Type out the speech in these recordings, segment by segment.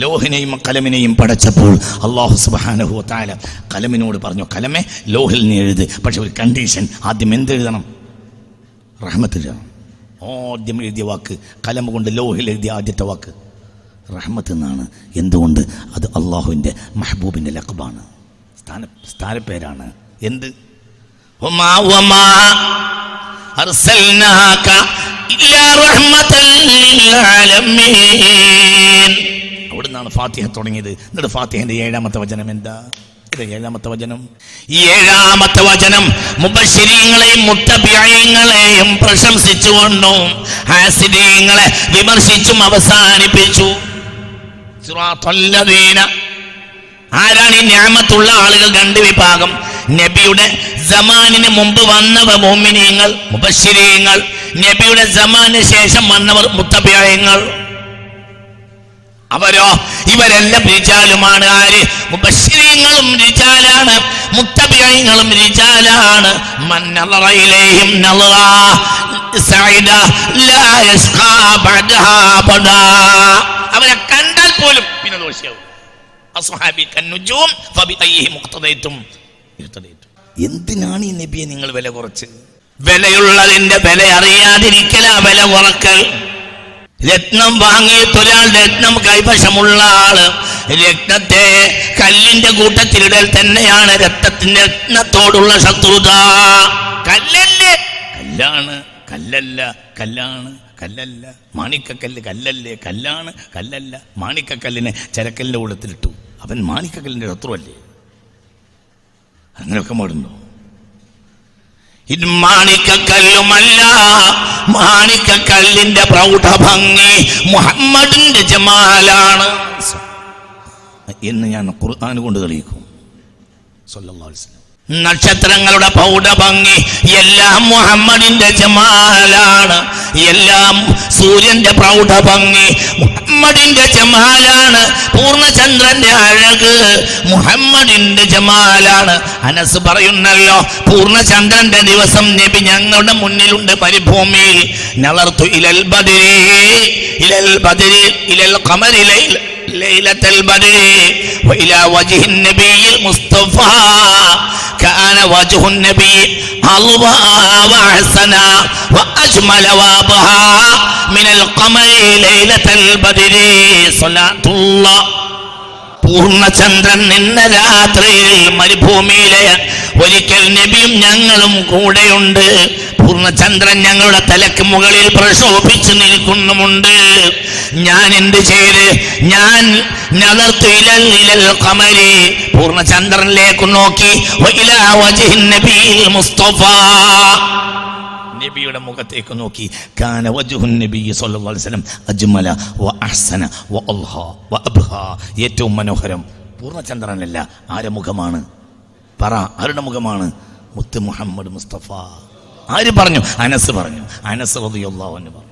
ലോഹിനെയും കലമിനെയും പടച്ചപ്പോൾ അള്ളാഹു സുബാനഹു താല കലമിനോട് പറഞ്ഞു കലമേ ലോഹിൽ നീ എഴുത്. പക്ഷെ ഒരു കണ്ടീഷൻ ആദ്യം എന്തെഴുതണം? റഹ്മത്തെഴുതണം ആദ്യം എഴുതിയ വാക്ക് കലമ കൊണ്ട് ലോഹിൽ എഴുതിയ ആദ്യത്തെ വാക്ക്. റഹ്മത്ത് എന്നാണ്. എന്തുകൊണ്ട്? അത് അള്ളാഹുവിന്റെ മെഹബൂബിന്റെ ലക്കബാണ് സ്ഥാന സ്ഥാനപ്പേരാണ്. എന്ത്? ഇല്ലാ അവിടെ ഫാത്തിഹ തുടങ്ങിയത്. എന്നിട്ട് ഫാത്തിഹന്റെ ഏഴാമത്തെ വചനം എന്താ? ഇത് ഏഴാമത്തെ വചനം. ഈ ഏഴാമത്തെ വചനം മുബശരീങ്ങളെയും മുട്ടഭ്യങ്ങളെയും പ്രശംസിച്ചുകൊണ്ടും ഹാസിദീങ്ങളെ വിമർശിച്ചും അവസാനിപ്പിച്ചു. ആരാണ് ഈ ഞാമത്തുള്ള ആളുകൾ രണ്ട് വിഭാഗം? നബിയുടെ ജമാനിന് മുമ്പ് വന്നവ മോമിനിയങ്ങൾ മുബശരീങ്ങൾ നബിയുടെ ജമാനിന് ശേഷം വന്നവർ മുത്തഭ്യങ്ങൾ അവരോ? ഇവരെല്ലാം റിജാലുമാണ് ആര്? മുബശ്ശിരീങ്ങളും റിജാലാണ് മുത്തബിയങ്ങളും ബഅദഹാ അബദാ അവരെ കണ്ടാൽ പോലും പിന്നെ ദോഷിയാവും. എന്തിനാണ് ഈ നബിയെ നിങ്ങൾ വില കുറച്ച്? വിലയുള്ളതിന്റെ വില അറിയാതിരിക്കല വില കുറക്കൽ. രത്നം വാങ്ങി തൊരാൾ രത്നം കൈവശമുള്ള ആൾ. രക്തത്തെ കല്ലിന്റെ കൂട്ടത്തിലിടൽ തന്നെയാണ് രക്തത്തിന്റെ രത്നത്തോടുള്ള ശത്രുത. കല്ലല്ലേ? കല്ലാണ്. കല്ലല്ല. കല്ലാണ്. കല്ലല്ല. മാണിക്കക്കല്ല് കല്ലല്ലേ? കല്ലാണ്. കല്ലല്ല. മാണിക്കക്കല്ലിനെ ചരക്കല്ലിന്റെ കൂടത്തിലിട്ടു അവൻ മാണിക്കക്കല്ലിന്റെ ശത്രുവല്ലേ? അങ്ങനെയൊക്കെ ഇത് മാണിക്കക്കല്ലുമല്ല. മാണിക്കക്കല്ലിന്റെ പ്രൗഢഭംഗി മുഹമ്മദിന്റെ ജമാലാണ്. എന്ന് ഞാൻ ഖുർആൻ കൊണ്ട് തെളിയിക്കും. സല്ലല്ലാഹു അലൈഹി വസല്ലം. നക്ഷത്രങ്ങളുടെ പൗടഭംഗി എല്ലാം മുഹമ്മദിന്റെ ജമാലാണ്. എല്ലാം സൂര്യന്റെ പ്രൗഢഭംഗി മുഹമ്മദിന്റെ ജമാലാണ്. പൂർണചന്ദ്രന്റെ അഴക് മുഹമ്മദിന്റെ ജമാലാണ്. അനസ് പറയുന്നല്ലോ പൂർണചന്ദ്രന്റെ ദിവസം നബി ഞങ്ങളുടെ മുന്നിലുണ്ട് മരുഭൂമിയിൽ നളർത്തു ഇലൽ ബദരി ഇലൽ ബദരി ഇലൽ കമരിലയിൽ ليلة البدر وإلى وجه النبي المصطفى كان وجه النبي أضوى وأحسن وأجمل وأبهى من القمر ليلة البدر صلاة الله പൂർണ്ണചന്ദ്രൻ നിന്ന രാത്രിയിൽ മരുഭൂമിയിലെ ഒരിക്കൽ നബിയും ഞങ്ങളും കൂടെയുണ്ട് പൂർണചന്ദ്രൻ ഞങ്ങളുടെ തലക്ക് മുകളിൽ പ്രശോഭിച്ചു നിൽക്കുന്നുമുണ്ട്. ഞാൻ എന്ത് ചെയ്ത്? ഞാൻ പൂർണചന്ദ്രനിലേക്ക് നോക്കി. മുസ്തഫ. നബിയുടെ മുഖത്തേക്ക് നോക്കി. കാന വജുഹുൻ നബി സല്ലല്ലാഹു അലൈഹി വസല്ലം അജ്മല വ അഹ്സന വ അൽഹ വ അബ്ഹ. ഏറ്റവും മനോഹരം. പൂർണചന്ദ്രനല്ല ആരുടെ മുഖമാണ് പറ ആരുടെ മുഖമാണ്? മുത്ത് മുഹമ്മദ് മുസ്തഫ. ആര് പറഞ്ഞു? അനസ് പറഞ്ഞു. അനസ് റളിയല്ലാഹുവിന് പറഞ്ഞു.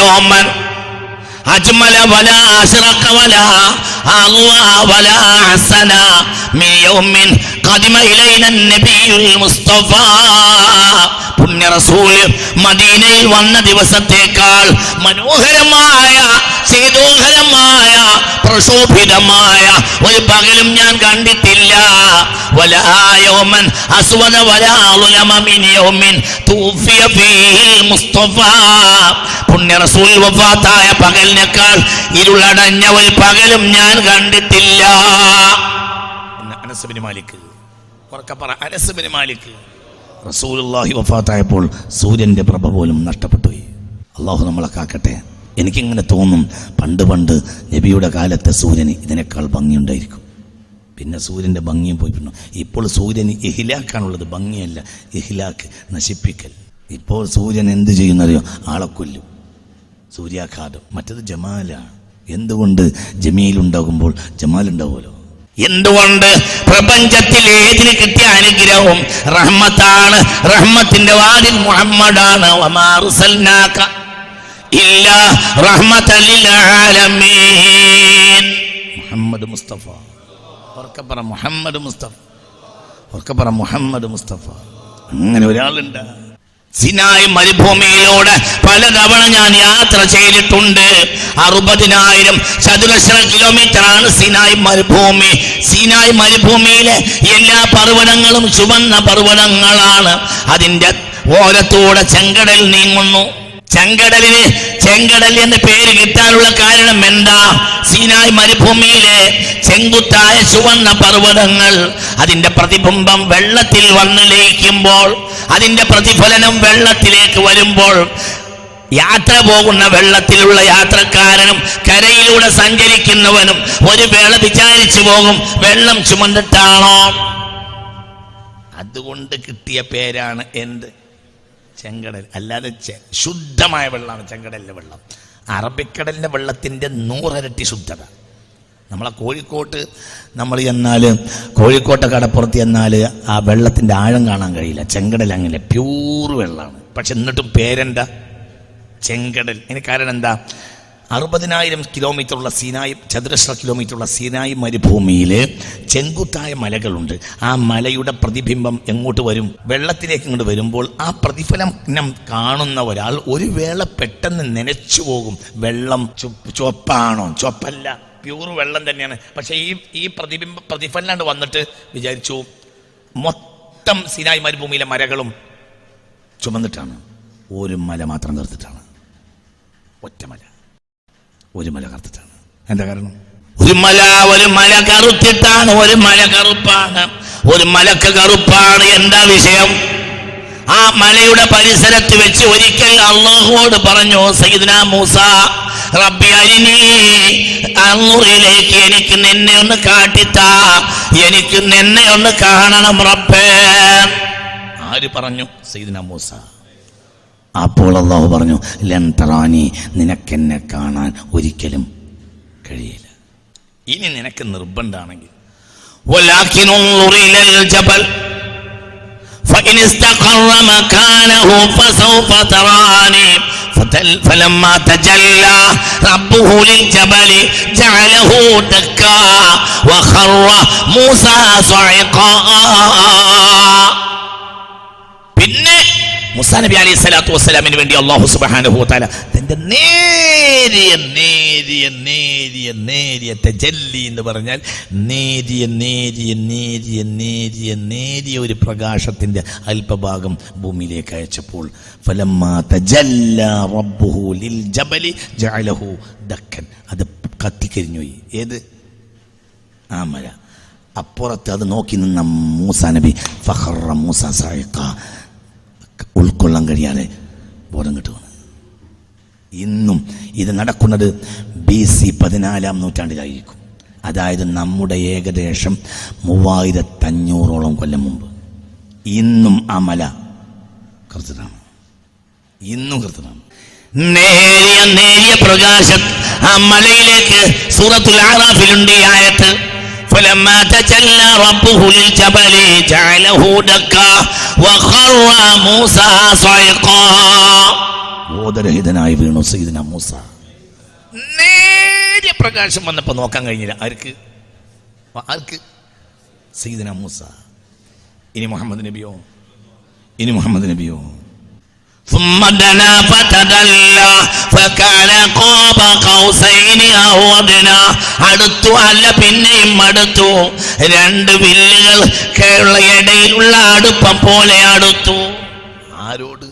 യൗമൻ അജ്മല വലാ വലാ വലാ യൗമിൻ പുണ്യ റസൂൽ മദീനയിൽ വന്ന ദിവസത്തേക്കാൾ മനോഹരമായ ചെയ്തു പ്രശോഭിതമായ ഒരു പകലും ഞാൻ കണ്ടിട്ടില്ല. വലായോമൻ അസ്വദ വലാളുലമ മിൻ യൗമിൻ തൂഫിയ മുസ്തഫ. പുണ്യ റസൂൽ വഫാത്തായ പകലിനേക്കാൾ ഇരുളടഞ്ഞ ഒരു പകലും ഞാൻ കണ്ടിട്ടില്ല. അനസുബിന് മാലിക്. ഉറക്കെ പറ അനസുബിന് മാലിക്. റസൂലുള്ളാഹി വഫാത്തായപ്പോൾ സൂര്യന്റെ പ്രഭ പോലും നഷ്ടപ്പെട്ടു അള്ളാഹു നമ്മളെ കാക്കട്ടെ. എനിക്കിങ്ങനെ തോന്നും? പണ്ട് പണ്ട് നബിയുടെ കാലത്തെ സൂര്യന് ഇതിനേക്കാൾ ഭംഗിയുണ്ടായിരിക്കും. പിന്നെ സൂര്യന്റെ ഭംഗിയും പോയി പിന്നെ ഇപ്പോൾ സൂര്യന് എഹിലാക്കാനുള്ളത് ഭംഗിയല്ല. എഹിലാക്ക് നശിപ്പിക്കൽ. ഇപ്പോൾ സൂര്യൻ എന്ത് ചെയ്യുന്നറിയോ? ആളെ കൊല്ലും. സൂര്യാഘാതം. മറ്റത് ജമാലാണ് എന്തുകൊണ്ട് ജമീൽ ഉണ്ടാകുമ്പോൾ ജമാൽ ജമാലുണ്ടാവുമല്ലോ എന്തുകൊണ്ട് പ്രപഞ്ചത്തിൽ ഏതിന് കിട്ടിയ അനുഗ്രഹവും? റഹ്മത്താണ്. റഹ്മത്തിന്റെ വാതിൽ മുഹമ്മദാണ്. ഇല്ലാ റഹ്മത ലിൽ ആലമീൻ. മുഹമ്മദ് മുസ്തഫ. ഉറക്കെ പറ മുഹമ്മദ് മുസ്തഫ. ഉറക്കെ പറ മുഹമ്മദ് മുസ്തഫ. അങ്ങനെ ഒരാളുണ്ട്. സിനായ് മരുഭൂമിയിലൂടെ പലതവണ ഞാൻ യാത്ര ചെയ്തിട്ടുണ്ട്. അറുപതിനായിരം ചതുരശ്ര കിലോമീറ്റർ ആണ് സിനായ് മരുഭൂമി. സിനായ് മരുഭൂമിയിലെ എല്ലാ പർവതങ്ങളും ചുവന്ന പർവതങ്ങളാണ്. അതിന്റെ ഓരത്തൂടെ ചെങ്കടൽ നീങ്ങുന്നു. ചെങ്കടലിന് ചെങ്കടൽ എന്ന പേര് കിട്ടാനുള്ള കാരണം എന്താ? സീനായ് മരുഭൂമിയിലെ ചെങ്കുത്തായ ചുവന്ന പർവതങ്ങൾ അതിന്റെ പ്രതിബിംബം വെള്ളത്തിൽ വന്ന് ലയിക്കുമ്പോൾ അതിന്റെ പ്രതിഫലനം വെള്ളത്തിലേക്ക് വരുമ്പോൾ യാത്ര പോകുന്ന വെള്ളത്തിലുള്ള യാത്രക്കാരനും കരയിലൂടെ സഞ്ചരിക്കുന്നവനും ഒരു വേള വിചാരിച്ചു പോകും വെള്ളം ചുമന്നിട്ടാണോ? അതുകൊണ്ട് കിട്ടിയ പേരാണ് എന്ത്? ചെങ്കടൽ അല്ലാതെ ശുദ്ധമായ വെള്ളമാണ് ചെങ്കടലിലെ വെള്ളം. അറബിക്കടലിലെ വെള്ളത്തിന്റെ നൂറരട്ടി ശുദ്ധത. നമ്മളെ കോഴിക്കോട്ട് നമ്മൾ ചെന്നാൽ കോഴിക്കോട്ടെ കടപ്പുറത്ത് ചെന്നാൽ ആ വെള്ളത്തിന്റെ ആഴം കാണാൻ കഴിയില്ല. ചെങ്കടൽ അങ്ങനെ പ്യൂർ വെള്ളമാണ്. പക്ഷെ എന്നിട്ടും പേരെന്താ? ചെങ്കടൽ. അതിന് കാരണം എന്താ? അറുപതിനായിരം കിലോമീറ്ററുള്ള സീനായി ചതുരശ്ര കിലോമീറ്ററുള്ള സീനായി മരുഭൂമിയിൽ ചെങ്കുത്തായ മലകളുണ്ട്. ആ മലയുടെ പ്രതിബിംബം എങ്ങോട്ട് വരും? വെള്ളത്തിലേക്ക് ഇങ്ങോട്ട് വരുമ്പോൾ ആ പ്രതിഫലനം കാണുന്ന ഒരാൾ ഒരു വേള പെട്ടെന്ന് നനച്ചു പോകും. വെള്ളം ചുവപ്പാണോ? ചുവപ്പല്ല. പ്യൂർ വെള്ളം തന്നെയാണ്. പക്ഷേ ഈ ഈ പ്രതിബിംബ പ്രതിഫലനാണ്ട് വന്നിട്ട് വിചാരിച്ചു മൊത്തം സീനായി മരുഭൂമിയിലെ മലകളും ചുമന്നിട്ടാണ്. ഒരു മല മാത്രം നിർത്തിട്ടാണ് ഒറ്റ ഒറ്റമല. ഒരു മല കറുത്തിട്ടാണ്. എന്താ കാരണം? ഒരു മല ഒരു മല കറുത്തിട്ടാണ് ഒരു മല കറുപ്പാണ്. ഒരു മലക്ക് കറുപ്പാണ് എന്താ വിഷയം? ആ മലയുടെ പരിസരത്ത് വെച്ച് ഒരിക്കൽ അള്ളാഹുവോട് പറഞ്ഞു സൈദന മൂസ റബ്ബി അരിനി എനിക്ക് നിന്നെ ഒന്ന് കാട്ടിത്താ എനിക്ക് നിന്നെ ഒന്ന് കാണണം റബ്ബേ. ആര് പറഞ്ഞു? സൈദന മൂസ. അപ്പോൾ അള്ളാഹു പറഞ്ഞു ലന്തറാനി നിനക്കെന്നെ കാണാൻ ഒരിക്കലും കഴിയില്ല ഇനി നിനക്ക് നിർബന്ധമാണെങ്കിൽ ولكن انظر إلى الجبل فإن استقر مكانه فسوف تراني فتل- فلما تجلى ربه للجبل جعله دكا وخر موسى صعقا പിന്നെ മുസാ നബി അലൈഹി സ്വലാത്തു വസ്സലാമിന് വേണ്ടി അള്ളാഹു വതആല തന്റെ നേരിയ നേരിയ നേരിയ നേരിയ തജല്ലി എന്ന് പറഞ്ഞാൽ നേരിയ നേരിയ നേരിയ നേരിയ നേരിയ ഒരു പ്രകാശത്തിന്റെ അല്പഭാഗം ഭൂമിയിലേക്ക് അയച്ചപ്പോൾ അത് കത്തിക്കരിഞ്ഞുപോയി ഏത്? ആ മല. അപ്പുറത്ത് അത് നോക്കി നിന്ന മൂസ നബി ഫഹറ മൂസ സായിക്ക ഉൾക്കൊള്ളാൻ കഴിയാതെ ബോധം കിട്ടുകയാണ് ഇന്നും ഇത് നടക്കുന്നത് ബി സി പതിനാലാം നൂറ്റാണ്ടിലായിരിക്കും അതായത് നമ്മുടെ ഏകദേശം മൂവായിരത്തഞ്ഞൂറോളം കൊല്ലം മുമ്പ് ഇന്നും ആ മല കറുത്തതാണ് ഇന്നും കറുത്തതാണ് നേരിയ നേരിയ പ്രകാശം ആ മലയിലേക്ക് സൂറത്തുൽ ആറാഫിലുണ്ട് ഈ ആയത്ത് فلما تجلى ربه للجبل جعله دكا വഖറ മൂസ സൈഖ. ബോധരഹിതനായി വീണു സൈദന മൂസ. നേരിയ പ്രകാശം വന്നപ്പോൾ നോക്കാൻ കഴിഞ്ഞില്ല. ആർക്ക്? ആർക്ക്? സൈദന മൂസ. ഇനി മുഹമ്മദ് നബിയോ? ഇനി മുഹമ്മദ് നബിയോ? ثم دنا فتدلى فكان قاب قوسين او ادنى അടുത്തു അല്ല പിന്നെയും അടുത്തു രണ്ട് വില്ലുകൾ കേരള ഇടയിലുള്ള അടുപ്പം പോലെ അടുത്തു ആരോട്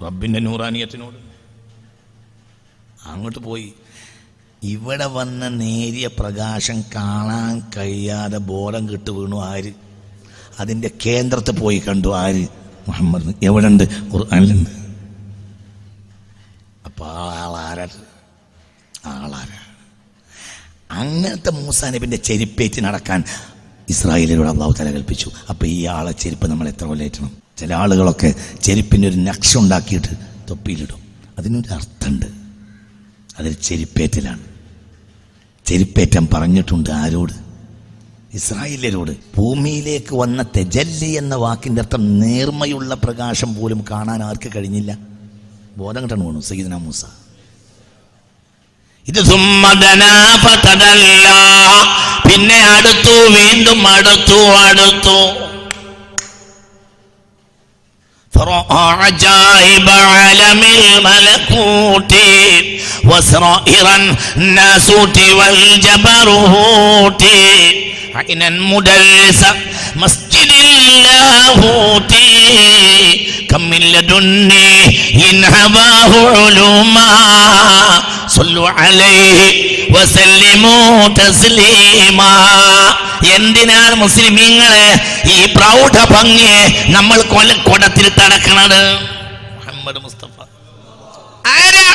റബ്ബിന്റെ നൂറാനിയത്തിനോട് അങ്ങോട്ട് പോയി ഇവിടെ വന്ന നേരിയ പ്രകാശം കാണാൻ കഴിയാതെ ബോധം കിട്ടു വീണു ആര് അതിന്റെ കേന്ദ്രത്തിൽ പോയി കണ്ടു ആര് മുഹമ്മദ് എവിടെ ഉണ്ട് ഖുർആാനിലുണ്ട്. അപ്പൊ ആ ആളാരാ? ആളാരാ? അങ്ങനത്തെ മൂസാ ചെരിപ്പേറ്റ് നടക്കാൻ ഇസ്രായേലിലൂടെ അള്ളാഹു തല കൽപ്പിച്ചു. അപ്പൊ ഈ ആളെ ചെരുപ്പ് നമ്മൾ എത്ര കൊല്ലേറ്റണം ചില ആളുകളൊക്കെ ചെരുപ്പിന്റെ ഒരു നക്ഷ ഉണ്ടാക്കിയിട്ട് തൊപ്പിയിലിടും. അതിനൊരു അർത്ഥമുണ്ട്. അതൊരു ചെരുപ്പേറ്റലാണ്. ചെരുപ്പേറ്റം പറഞ്ഞിട്ടുണ്ട് ആരോട്? ഇസ്രായേലരോട് ഭൂമിയിലേക്ക് വന്ന തെജല്ലി എന്ന വാക്കിന്റെ അർത്ഥം നേർമയുള്ള പ്രകാശം പോലും കാണാൻ ആർക്ക് കഴിഞ്ഞില്ല ബോധം കിട്ടണം വേണു സയ്യിദ്ന മൂസ ഇത് സുമ്മദനാ ഫതദല്ല. പിന്നെ അടുത്തു വീണ്ടും അടുത്തു അടുത്തു فرأى عجائب عالم الملكوت وسرائر الناسوت والجبروت عينا مدرس مسجد اللاهوت كم من لدني إن هباه علوما صلوا عليه وسلموا تسليما എന്തിനാണ് മുസ്ലിമീങ്ങളെ ഈ പ്രൗഢ ഭംഗിയെ നമ്മൾ കൊലക്കൊടത്തിൽ തടക്കണത് മുഹമ്മദ് മുസ്തഫ ആരാ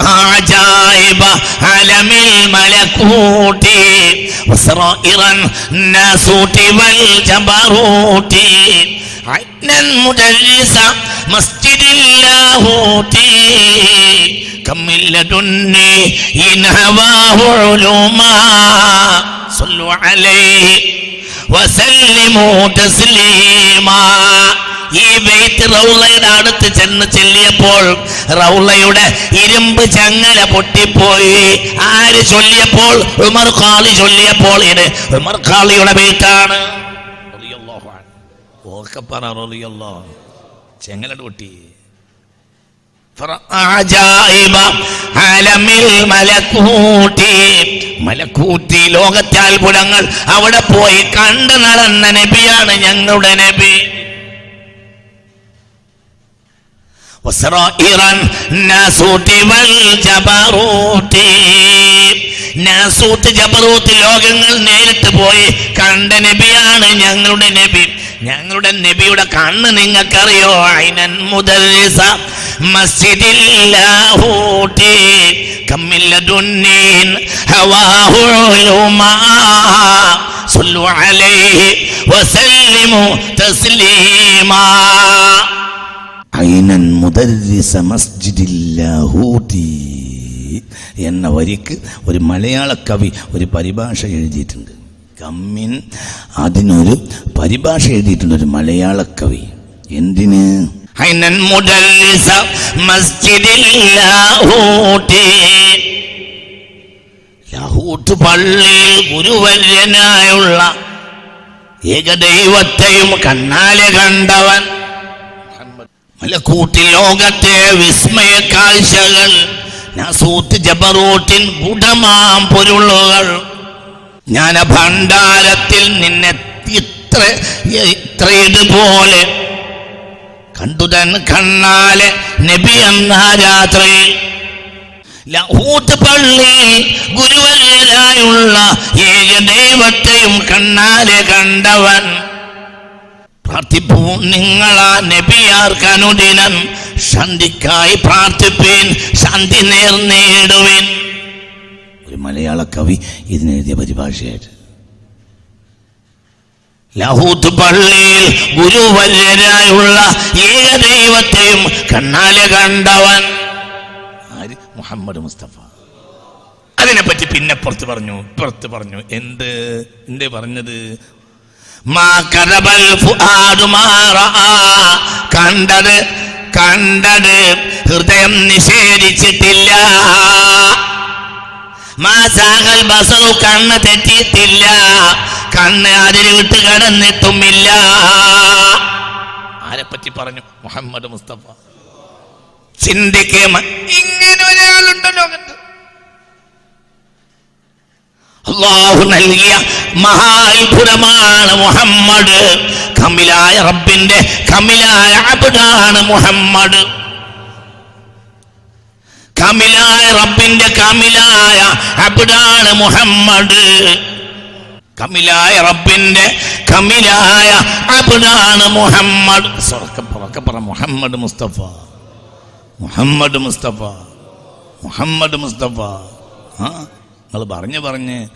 عجائب عالم الملكوت وسرائر الناسوت والجبروت عينا مدرس مسجد اللاهوت كم من لدني إن هواه علوما صلوا عليه وسلموا تسليما ഈ ബെയ്ത്ത് റൗളയുടെ അടുത്ത് ചെന്ന് ചെല്ലിയപ്പോൾ റൗളയുടെ ഇരുമ്പ് ചങ്ങല പൊട്ടിപ്പോയി. ആര് ചൊല്ലിയപ്പോൾ? ഉമർ ഖാളി ചൊല്ലിയപ്പോൾ. ഇത് ഉമർ ഖാളിയുടെ ബെയ്ത്താണ് ഓക്കെ പറ റളിയല്ലാഹു. ചെങ്ങല പൊട്ടി. മലക്കൂട്ടി ലോകത്തെ അത്ഭുതങ്ങൾ അവിടെ പോയി കണ്ടു നടന്ന നബിയാണ് ഞങ്ങളുടെ നബി. وسرائر الناسوت والجبروت നാസൂത്ത് ജബറൂത്ത് ലോകങ്ങൾ നേരിട്ട് പോയി കണ്ട നബിയാണ് ഞങ്ങളുടെ നബി ഞങ്ങളുടെ നബിയുടെ കണ്ണ് നിങ്ങൾക്കറിയോ അയിനൻ മുദരിസ മസ്ജിദില്ലാഹൂട്ടി കമ്മില്ലദുന്നീൻ ഹവാഹു ഉലുമാ صلوا عليه وسلموا تسليما ഐനൻ മുദരിസ മസ്ജിദില്ലാഹൂതി എന്ന വരിക്ക് ഒരു മലയാള കവി ഒരു പരിഭാഷ എഴുതിയിട്ടുണ്ട്. കമ്മിൻ അതിനൊരു പരിഭാഷ എഴുതിയിട്ടുണ്ട് ഒരു മലയാള കവി. എന്തിന്? ലാഹൂട്ട് പള്ളിയിൽ ഗുരുവര്യനായുള്ള ഏകദൈവത്തെയും കണ്ണാലെ കണ്ടവൻ മലക്കൂട്ടി ലോകത്തെ വിസ്മയ കാഴ്ചകൾ. നസൂത്ത് ജബറൂട്ടിൻ ഗുഡമാം പൊരുളുകൾ. ജ്ഞാന ഭണ്ഡാരത്തിൽ നിന്നെ ഇത്ര ഇത്ര ഇതുപോലെ കണ്ടുതൻ കണ്ണാലെ നബി എന്ന രാത്രി ലഹൂത്ത് പള്ളി ഗുരുവരായുള്ള ഏക ദൈവത്തെയും കണ്ണാലെ കണ്ടവൻ. പ്രാർത്ഥിപ്പൂ നിങ്ങളാ നബിയാർക്ക് അനുദിനം ശാന്തിക്കായി പ്രാർത്ഥിപ്പീൻ ശാന്തി നേർന്നേടുവിൻ ഒരു മലയാള കവി ഇതിനെഴുതിയ പരിഭാഷയായിട്ട്. ലഹൂത്ത് പള്ളിയിൽ ഗുരുവര്യരായുള്ള ഏക ദൈവത്തെയും കണ്ണാലെ കണ്ടവൻ ആര്? മുഹമ്മദ് മുസ്തഫ. അതിനെപ്പറ്റി പിന്നെ പുറത്ത് പറഞ്ഞു പുറത്ത് പറഞ്ഞു. എന്ത്? എന്തേ പറഞ്ഞത്? കണ്ടത് കണ്ടത് ഹൃദയം നിഷേധിച്ചിട്ടില്ല. മാസാകൽ ബസറു കണ്ണ് തെറ്റിയിട്ടില്ല. കണ്ണ് അതിൽ വിട്ട് കടന്നെത്തുമില്ല ആരെപ്പറ്റി പറഞ്ഞു? മുഹമ്മദ് മുസ്തഫ. ചിന്തിക്കേ ഇങ്ങനെ ഒരാളുണ്ടോ ലോകത്ത്. അള്ളാഹു നൽകിയ മഹാത്ഭുതമാണ് മുഹമ്മദ്. കമിലായ റബ്ബിന്റെ കമിലായ അബുദാണ് മുഹമ്മദ്. കമിലായ റബ്ബിന്റെ കമിലായ അബുദാണ് മുഹമ്മദ്. കമിലായ റബ്ബിന്റെ കമിലായ അബുദാണ് മുഹമ്മദ്. പറ മുഹമ്മദ് മുസ്തഫ. മുഹമ്മദ് മുസ്തഫ. മുഹമ്മദ് മുസ്തഫ. ആ? നിങ്ങൾ പറഞ്ഞ് പറഞ്ഞ്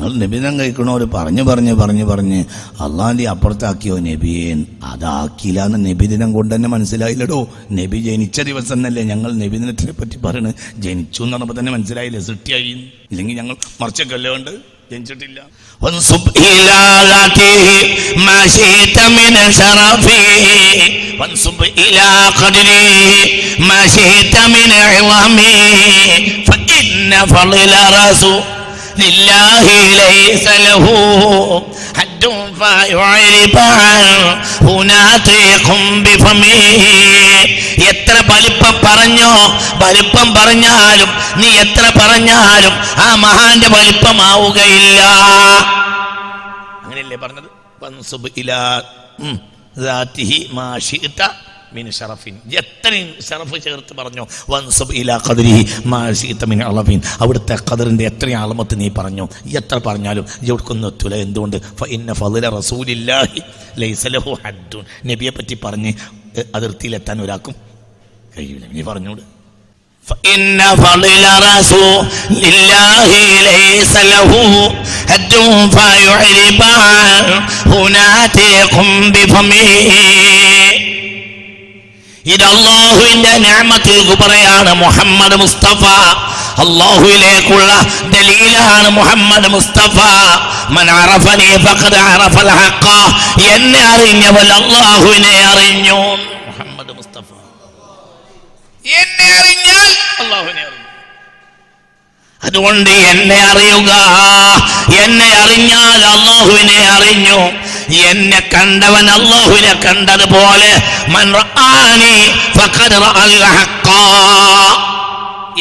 നിങ്ങൾ നിബിധം കഴിക്കണവർ പറഞ്ഞു പറഞ്ഞ് പറഞ്ഞ് പറഞ്ഞ് അള്ളാന്റെ അപ്പുറത്താക്കിയോ നബിയേൻ അതാക്കിയില്ല എന്ന് നബിദിനം കൊണ്ട് തന്നെ മനസ്സിലായില്ലടോ. നബി ജനിച്ച ദിവസം എന്നല്ലേ ഞങ്ങൾ നബിദിനത്തിനെ പറ്റി പറയണ്? ജനിച്ചു എന്ന് പറഞ്ഞപ്പോൾ തന്നെ മനസ്സിലായില്ലേ? സൃഷ്ടിയായി. ഇല്ലെങ്കിൽ ഞങ്ങൾ മറിച്ചൊക്കെ ഉണ്ട് ജനിച്ചിട്ടില്ല. وانصب إلى ذاته ما شئت من شرفه وانصب إلى قدره ما شئت من عظمه فإن فضل رسول لله ليس له حد فيعرب عن ഹുനാതീഖും ബിഫമിഹി. എത്ര വലിപ്പം പറഞ്ഞോ വലിപ്പം പറഞ്ഞാലും നീ എത്ര പറഞ്ഞാലും ആ മഹാന്റെ വലിപ്പമാവുകയില്ല അങ്ങനെയല്ലേ പറഞ്ഞത് വൻസുബ് ഇലാ ഉം, ദാത്തിഹി മാ ശിഅ്ത മിൻ ഷറഫിൻ എത്രയും ഷറഫ് ചേർത്ത് പറഞ്ഞു വൻസുബ് ഇലാ ഖദരിഹി മാ ശിഅ്ത മിൻ അളഫിൻ അവിടുത്തെ ഖദറിന്റെ എത്രയും അളമത്ത് നീ പറഞ്ഞു എത്ര പറഞ്ഞാലും ഇവിടക്കൊന്നും എത്തൂല എന്തുകൊണ്ട് ഫ ഇന്ന ഫളില റസൂലില്ലാഹി ലൈസ ലഹു ഹദ്ദുൻ നബിയെ പറ്റി പറഞ്ഞ് എ, അതിർത്തിയിലെത്താൻ ഒരാൾക്കും കഴിയില്ല നീ പറഞ്ഞോട് فإن فضل رسول الله ليس له هد فيعرب هناتق بفمه ഇത് അള്ളാഹുവിന്റെ ഞാമത്തിൽ കുബറയാണ് മുഹമ്മദ് മുസ്തഫ. അള്ളാഹുവിലേക്കുള്ള ദലീലാണ് മുഹമ്മദ് മുസ്തഫ. എന്നെ അറിഞ്ഞവൻ അള്ളാഹുവിനെ അറിഞ്ഞു. മുഹമ്മദ് മുസ്തഫ. എന്നെ അറിഞ്ഞാൽ അള്ളാഹുവിനെ അറിഞ്ഞു. അതുകൊണ്ട് എന്നെ അറിയുക. എന്നെ അറിഞ്ഞാൽ അള്ളാഹുവിനെ അറിഞ്ഞു. എന്നെ കണ്ടവൻ അള്ളാഹുവിനെ കണ്ടതുപോലെ.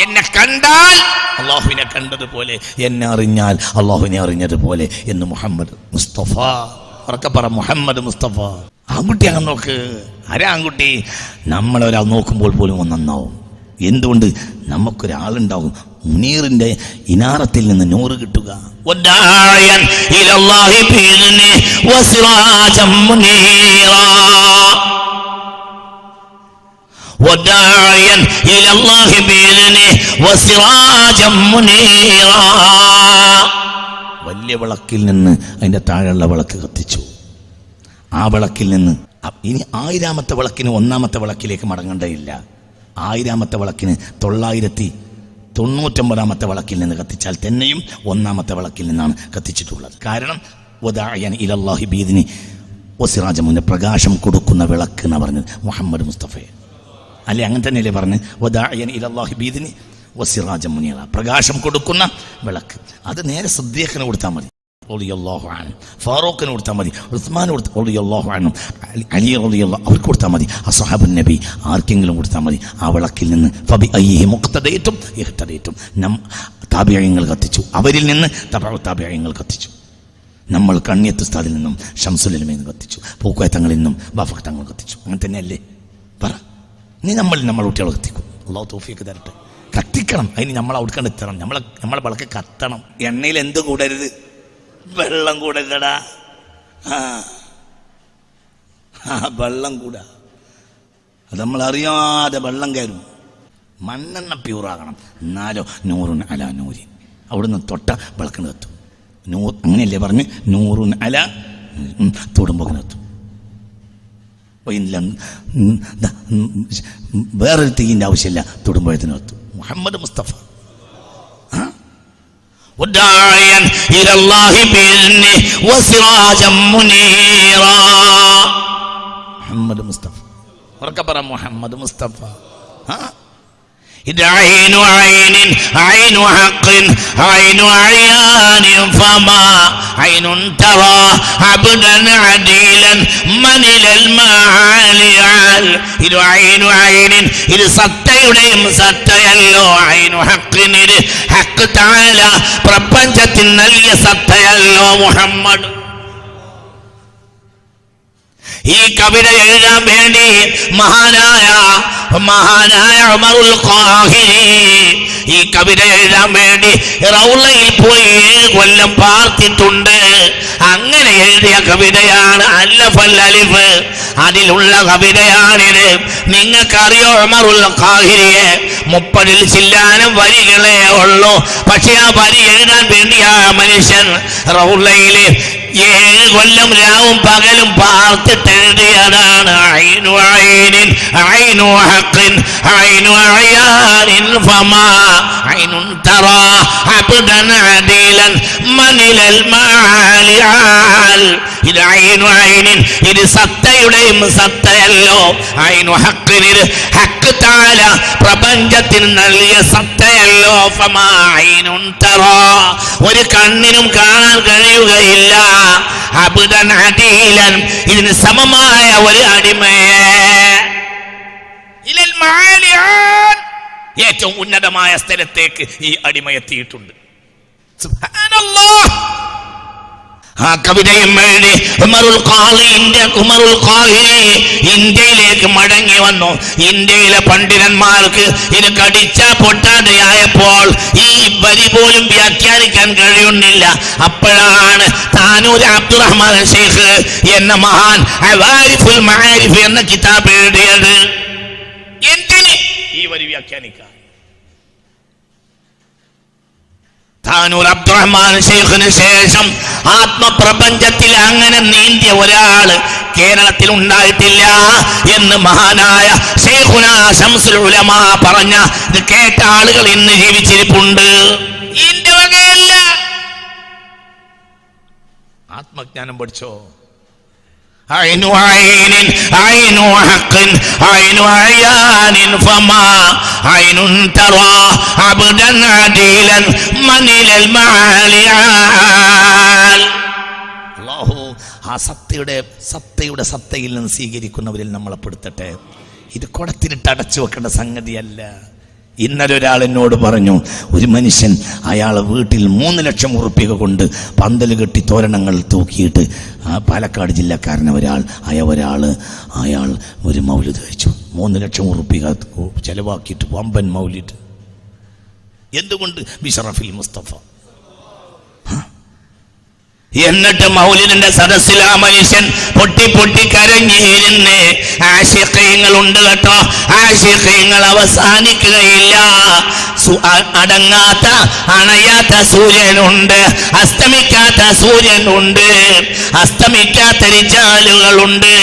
എന്നെ കണ്ടാൽ അള്ളാഹുവിനെ കണ്ടതുപോലെ എന്നെ അറിഞ്ഞാൽ അള്ളാഹുവിനെ അറിഞ്ഞതുപോലെ എന്ന് മുഹമ്മദ് മുസ്തഫ. ഉറക്കെ പറ മുഹമ്മദ് മുസ്തഫ. ആൺകുട്ടി അങ്ങനെ നോക്ക്? ആരാ ആൺകുട്ടി? നമ്മളൊരാൾ നോക്കുമ്പോൾ പോലും ഒന്ന് നന്നാവും എന്തുകൊണ്ട്? നമുക്കൊരാളുണ്ടാവും. നീറിന്റെ ഇനാറത്തിൽ നിന്ന് നൂറ് കിട്ടുക. വലിയ വിളക്കിൽ നിന്ന് അതിന്റെ താഴെയുള്ള വിളക്ക് കത്തിച്ചു. ആ വിളക്കിൽ നിന്ന് ഇനി ആയിരാമത്തെ വിളക്കിന് ഒന്നാമത്തെ വിളക്കിലേക്ക് മടങ്ങേണ്ടതില്ല. ആയിരാമത്തെ വിളക്കിന് തൊള്ളായിരത്തി തൊണ്ണൂറ്റൊമ്പതാമത്തെ വിളക്കിൽ നിന്ന് കത്തിച്ചാൽ തന്നെയും ഒന്നാമത്തെ വിളക്കിൽ നിന്നാണ് കത്തിച്ചിട്ടുള്ളത്. കാരണം ഉദായൻ ഇലല്ലാഹി ബീദിനി ഒസിറാജമുന് പ്രകാശം കൊടുക്കുന്ന വിളക്ക് എന്ന് പറഞ്ഞത് മുഹമ്മദ് മുസ്തഫയെ. അല്ലെ അങ്ങനെ തന്നെയല്ലേ പറഞ്ഞ് വദായൻ ഇലല്ലാഹി ബീദിനി വസിറാജ മുനിയറ പ്രകാശം കൊടുക്കുന്ന വിളക്ക്. അത് നേരെ സദ്യക്കിന് കൊടുത്താൽ മതി. ഫാറൂഖിന് കൊടുത്താൽ മതി ഉസ്മാൻ കൊടുത്ത റളിയല്ലാഹു അൻഹു. അലി- റളിയല്ലാഹു അവർക്ക് കൊടുത്താൽ മതി. അസഹാബുൻ നബി ആർക്കെങ്കിലും കൊടുത്താൽ മതി. ആ വിളക്കിൽ നിന്ന് ഫബി അയ്യഹി മുക്തദൈത്തും ഇഹ്തദൈത്തും നം താബിയങ്ങൾ കത്തിച്ചു. അവരിൽ നിന്ന് തബ താബിയങ്ങൾ കത്തിച്ചു. നമ്മൾ കണ്ണിയത്ത് സ്ഥലത്തിൽ നിന്നും ഷംസുലിൽ നിന്ന് കത്തിച്ചു. പൂക്കോയത്തങ്ങളിൽ നിന്നും ബാഫക് തങ്ങൾ കത്തിച്ചു. അങ്ങനെ തന്നെയല്ലേ? പറ. നീ നമ്മൾ നമ്മൾ കുട്ടികൾ കത്തിക്കും. അള്ളാഹു തോഫിയൊക്കെ തരട്ടെ. കത്തിക്കണം. അതിന് നമ്മൾ അവിടെ കണ്ടെത്തണം നമ്മളെ നമ്മളെ വിളക്ക് കത്തണം. എണ്ണയിൽ എന്ത് കൂടരുത്. വെള്ളം കൂടരുതടാ ആ. വെള്ളം കൂടാ. അത് നമ്മൾ അറിയാതെ വെള്ളം കയറും. മണ്ണെണ്ണ പ്യൂറാകണം. എന്നാലോ നൂറുൻ അല നൂരി അവിടുന്ന് തൊട്ട വിളക്കിന് കത്തും. നൂർ അങ്ങനെയല്ലേ പറഞ്ഞ്? നൂറുൻ അല തൊടുമ്പോൾ കത്തും. വേറൊരു തീയിന്റെ ആവശ്യമില്ല. തൊടുമ്പോഴത്തിന് കത്തും. മുഹമ്മദ് മുസ്തഫ? മുഹമ്മദ് മുസ്തഫ. ഉറക്കപ്പറ മുഹമ്മദ് മുസ്തഫ. إذ عين عين عين حق عين عيان فما عين ترى عبدا عديلا من إلى المعالي عال إذ عين عين إذ ستة يوديم ستة يلو عين حق إذ حق تعالى. بربنجة نلي ستة يلو محمد ഈ കവിത എഴുതാൻ വേണ്ടി മഹാനായ മഹാനായ ഈ കവിത എഴുതാൻ വേണ്ടി റൗളയിൽ പോയി ഏഴ് കൊല്ലം പാർത്തിട്ടുണ്ട്. അങ്ങനെ എഴുതിയ കവിതയാണ് അല്ലഫൽ അലിഫ് അതിലുള്ള കവിതയാണിത്. നിങ്ങൾക്കറിയോ ഖാഹിരിയെ? മുപ്പതിൽ ചില്ലാനും വരികളെ ഉള്ളൂ. പക്ഷെ ആ വരി എഴുതാൻ വേണ്ടിയ മനുഷ്യൻ റൗലയിലെ ഏഴ് കൊല്ലം രാവും പകലും പാർത്തിട്ട് അയാനിൻ അബ്ദൻ അദീലൻ മനിലൽ മാലിയാൽ. ഇത് ഐനു ഐനിൻ ഇത് സത്തയുടെയും സത്തയല്ലോ. ഐനു ഹക്കിന് ഹക്ക് താല പ്രപഞ്ചത്തിന് നൽകിയ സത്തയല്ലോ. ഫമാ ഐനുൻ തറാ. ഒരു കണ്ണിനും കാണാൻ കഴിയുകയില്ല. അബുദൻ അദീലൻ ഇതിന് സമമായ ഒരു അടിമയെ ഇലൽ മാലിയാൻ. ഏറ്റവും ഉന്നതമായ സ്ഥലത്തേക്ക് ഈ അടിമ എത്തിയിട്ടുണ്ട്. ആ കവിതയും എഴുതി ഉമറുൽ ഖാലിന്റെ ഉമറുൽ ഇന്ത്യയിലേക്ക് മടങ്ങി വന്നു. ഇന്ത്യയിലെ പണ്ഡിതന്മാർക്ക് ഇത് കടിച്ച പൊട്ടാതെയായപ്പോൾ ഈ വരി പോലും വ്യാഖ്യാനിക്കാൻ കഴിയുന്നില്ല. അപ്പോഴാണ് താനൂർ അബ്ദുറഹ്മാൻ ഷെയ്ഖ് എന്ന മഹാൻ അവാരിഫുൽ എന്ന കിതാബ് എഴുതിയത്. എന്തിന്? ഈ വരി വ്യാഖ്യാനിക്കാൻ താനൂർ അബ്ദുറഹ്മാൻ ഷെയ്ഖിന് ശേഷം ആത്മപ്രപഞ്ചത്തിൽ അങ്ങനെ നീന്തിയ ഒരാൾ കേരളത്തിൽ ഉണ്ടായിട്ടില്ല എന്ന് മഹാനായ ഷെയ്ഖുന ശംസുൽ ഉലമ പറഞ്ഞ ഇത് കേട്ട ആളുകൾ ഇന്ന് ജീവിച്ചിരിപ്പുണ്ട്. ആത്മജ്ഞാനം പഠിച്ചോ? عين عين عين حق عين عيان فما عين ترى عبدا عديلا من إلى المعالي അള്ളാഹു ആ സത്തയുടെ സത്തയുടെ സത്തയിൽ നിന്ന് സ്വീകരിക്കുന്നവരിൽ നമ്മളെ പെടുത്തട്ടെ ഇത് കുടത്തിനിട്ട് അടച്ചു വെക്കേണ്ട സംഗതിയല്ല ഇന്നലെ ഒരാൾ എന്നോട് പറഞ്ഞു ഒരു മനുഷ്യൻ അയാൾ വീട്ടിൽ മൂന്ന് ലക്ഷം ഉറുപ്പിക കൊണ്ട് പന്തൽ കെട്ടി തോരണങ്ങൾ തൂക്കിയിട്ട് ആ പാലക്കാട് ജില്ലക്കാരൻ ഒരാൾ അയ ഒരാൾ അയാൾ ഒരു മൗലിദ് കഴിച്ചു. മൂന്ന് ലക്ഷം ഉറുപ്പിക ചെലവാക്കിയിട്ട് വമ്പൻ മൗലിദ്. എന്തുകൊണ്ട്? ബിഷറഫിൽ മുസ്തഫ. എന്നിട്ട് മൗലിദിന്റെ സദസ്സിൽ ആ മനുഷ്യൻ പൊട്ടി പൊട്ടി കരഞ്ഞിരുന്ന് ആശയങ്ങൾ ഉണ്ട് കേട്ടോ. ആശയങ്ങൾ അവസാനിക്കുകയില്ല. അടങ്ങാത്ത അണയാത്ത സൂര്യനുണ്ട്. അസ്തമിക്കാത്ത സൂര്യനുണ്ട്. അസ്തമിക്കാത്ത റിജാലുകളുണ്ട്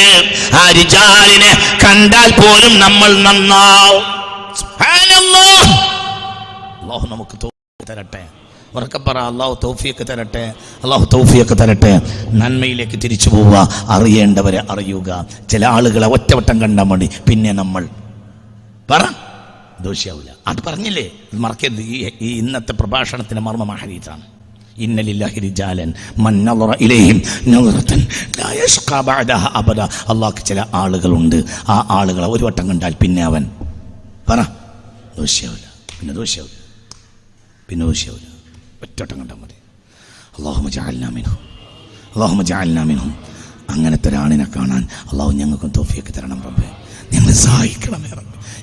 ആ രിചാലിനെ കണ്ടാൽ പോലും നമ്മൾ നന്നാവും. നമുക്ക് തോന്നി തരട്ടെ. ഉറക്കപ്പറ അള്ളാഹു തൗഫിയൊക്കെ തരട്ടെ അള്ളാഹു തൗഫിയൊക്കെ തരട്ടെ. നന്മയിലേക്ക് തിരിച്ചു പോവുക അറിയേണ്ടവരെ അറിയുക. ചില ആളുകളെ ഒറ്റവട്ടം കണ്ടാൽ മതി. പിന്നെ നമ്മൾ പറ. ദോഷിയാവില്ല അത് പറഞ്ഞില്ലേ? മറക്കരുത്. ഈ ഇന്നത്തെ പ്രഭാഷണത്തിന്റെ മർമ്മ ഹരീതാണ് അള്ളാഹ് ചില ആളുകളുണ്ട്. ആ ആളുകളെ ഒരു വട്ടം കണ്ടാൽ പിന്നെ അവൻ പറ. ദോഷിയാവില്ല പിന്നെ ദോഷിയാവില്ല പിന്നെ ദോഷിയാവില്ല ഒറ്റവട്ടം കണ്ടാൽ മതി. അള്ളാഹു ജാലിനാമിനു അള്ളാഹു ജാലിനാമിനു അങ്ങനത്തെ ഒരാളിനെ കാണാൻ അള്ളാഹു ഞങ്ങൾക്കും തോഫിയൊക്കെ തരണം റബ്ബേ. ഞങ്ങളെ സഹായിക്കണമേ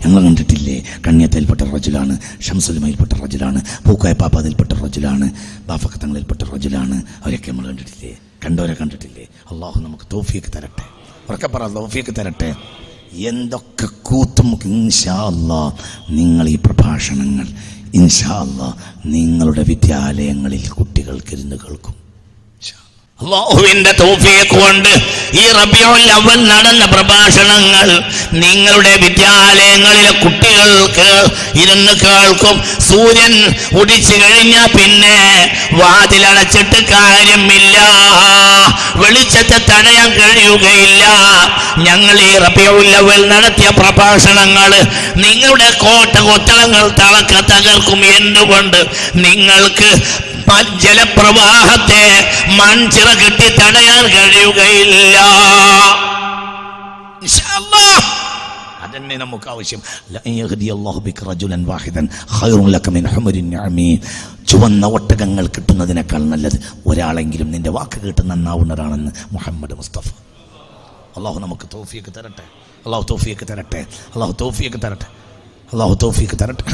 ഞങ്ങൾ കണ്ടിട്ടില്ലേ? കണ്യത്തയിൽപ്പെട്ട റജുലാണ് ഷംസുലിമയിൽപ്പെട്ട റജുലാണ് പൂക്കായ പാപ്പാതിൽപ്പെട്ട റജുലാണ് ബാഫക്കത്തങ്ങളിൽപ്പെട്ട റജുലാണ്. അവരൊക്കെ നമ്മൾ കണ്ടിട്ടില്ലേ? കണ്ടവരെ കണ്ടിട്ടില്ലേ? അള്ളാഹു നമുക്ക് തോഫിയൊക്കെ തരട്ടെ. ഉറക്കെ പറ തോഫിയൊക്കെ തരട്ടെ. എന്തൊക്കെ കൂത്തും ഇൻഷാ അല്ലാ നിങ്ങൾ ഈ പ്രഭാഷണങ്ങൾ ഇൻഷാ അല്ലാ നിങ്ങളുടെ വിദ്യാലയങ്ങളിൽ കുട്ടികൾക്കിരുന്ന് കേൾക്കും. അള്ളാഹുവിന്റെ തോഫിയൊക്കെ കൊണ്ട് ഈ റബിയുൽ അവൽ നടന്ന പ്രഭാഷണങ്ങൾ നിങ്ങളുടെ വിദ്യാലയങ്ങളിലെ കുട്ടികൾക്ക് ഇരുന്ന് കേൾക്കും. സൂര്യൻ ഉടിച്ചു കഴിഞ്ഞാൽ പിന്നെ വാതിലടച്ചിട്ട് കാര്യമില്ല. വെളിച്ചത്തെ തടയാൻ കഴിയുകയില്ല. ഞങ്ങൾ ഈ റബിയുൽ അവൽ നടത്തിയ പ്രഭാഷണങ്ങൾ നിങ്ങളുടെ കോട്ട കൊത്തളങ്ങൾ തളക്ക തകർക്കും. എന്തുകൊണ്ട്? നിങ്ങൾക്ക് ജലപ്രവാഹത്തെ മൺചിറ കെട്ടി തടയാൻ കഴിയുകയില്ല. അതന്നെ നമുക്ക് ആവശ്യം. ചുവന്ന ഒട്ടകങ്ങൾ കിട്ടുന്നതിനേക്കാൾ നല്ലത് ഒരാളെങ്കിലും നിന്റെ വാക്ക് കേട്ട് നന്നാവുന്നതാണെന്ന് മുഹമ്മദ് മുസ്തഫ. അള്ളാഹു നമുക്ക് തോഫിയൊക്കെ തരട്ടെ. അള്ളാഹു തോഫിയൊക്കെ തരട്ടെ. അള്ളാഹു തോഫിയൊക്കെ തരട്ടെ. അള്ളാഹു തോഫിയൊക്കെ തരട്ടെ.